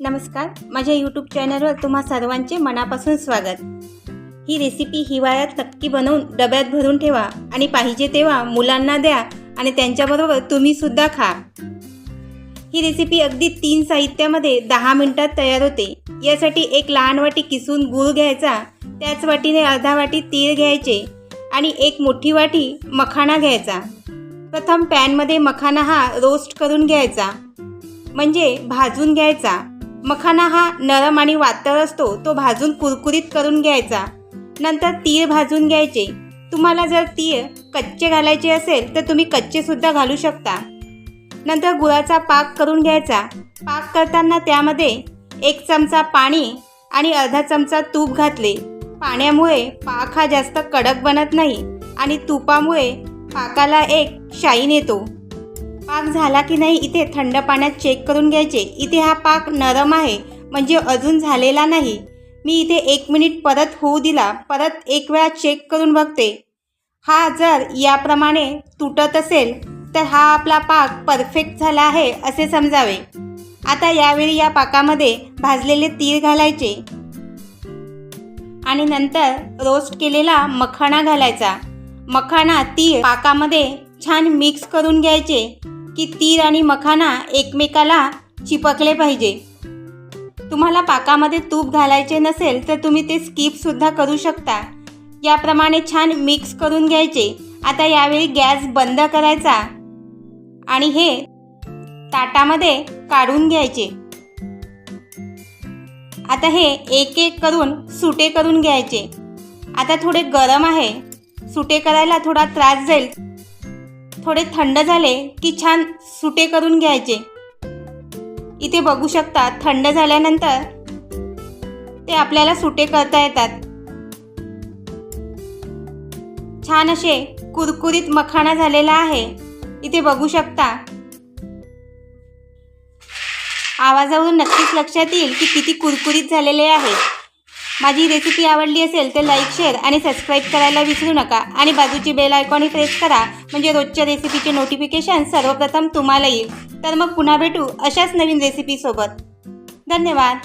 नमस्कार. माझ्या यूट्यूब चॅनलवर तुम्हा सर्वांचे मनापासून स्वागत. ही रेसिपी हिवाळ्यात नक्की बनवून डब्यात भरून ठेवा आणि पाहिजे तेव्हा मुलांना द्या आणि त्यांच्याबरोबर तुम्हीसुद्धा खा. ही रेसिपी अगदी तीन साहित्यामध्ये दहा मिनिटात तयार होते. यासाठी एक लहान वाटी किसून गूळ घ्यायचा त्याच वाटीने अर्धा वाटी तीळ घ्यायचे आणि एक मोठी वाटी मखाणा घ्यायचा. प्रथम पॅनमध्ये मखाना हा रोस्ट करून घ्यायचा. म्हणजे भाजून घ्यायचा. मखाना हा नरम आणि वातळ असतो तो भाजून कुरकुरीत करून घ्यायचा. नंतर तीळ भाजून घ्यायचे. तुम्हाला जर तीळ कच्चे घालायचे असेल तर तुम्ही कच्चेसुद्धा घालू शकता. नंतर गुळाचा पाक करून घ्यायचा. पाक करताना त्यामध्ये एक चमचा पाणी आणि अर्धा चमचा तूप घातले. पाण्यामुळे पाक हा जास्त कडक बनत नाही आणि तुपामुळे पाकाला एक शाईन येतो. पाक झाला की नाही इथे थंड पाण्यात चेक करून घ्यायचे. इथे हा पाक नरम आहे म्हणजे अजून झालेला नाही. मी इथे एक मिनिट परत होऊ दिला. परत एक वेळा चेक करून बघते. हा जर याप्रमाणे तुटत असेल तर हा आपला पाक परफेक्ट झाला आहे असे समजावे. आता यावेळी या पाकामध्ये भाजलेले तीळ घालायचे. आणि नंतर रोस्ट केलेला मखाणा घालायचा. मखाणा तीळ पाकामध्ये छान मिक्स करून घ्यायचे. की तीर आणि मखाना एकमेकाला चिपकले पाहिजे. तुम्हाला पाकामध्ये तूप घालायचे नसेल तर तुम्ही ते स्किपसुद्धा करू शकता. याप्रमाणे छान मिक्स करून घ्यायचे. आता यावेळी गॅस बंद करायचा आणि हे ताटामध्ये काढून घ्यायचे. आता हे एक एक करून सुटे करून घ्यायचे. आता थोडे गरम आहे. सुटे करायला थोडा त्रास जाईल. थोडे थंड झाले की छान सुटे करून घ्यायचे. इथे बघू शकता थंड झाल्यानंतर ते आपल्याला सुटे करता येतात. छान असे कुरकुरीत मखाणा झालेला आहे. इथे बघू शकता. आवाजावरून नक्कीच लक्षात येईल की किती कुरकुरीत झालेले आहेत माझी रेसिपी आवडली असेल तर लाईक शेअर आणि सबस्क्राईब करायला विसरू नका. आणि बाजूची बेल आयकॉनही प्रेस करा. म्हणजे रोजच्या रेसिपीचे नोटिफिकेशन सर्वप्रथम तुम्हाला येईल तर मग पुन्हा भेटू अशाच नवीन रेसिपीसोबत धन्यवाद.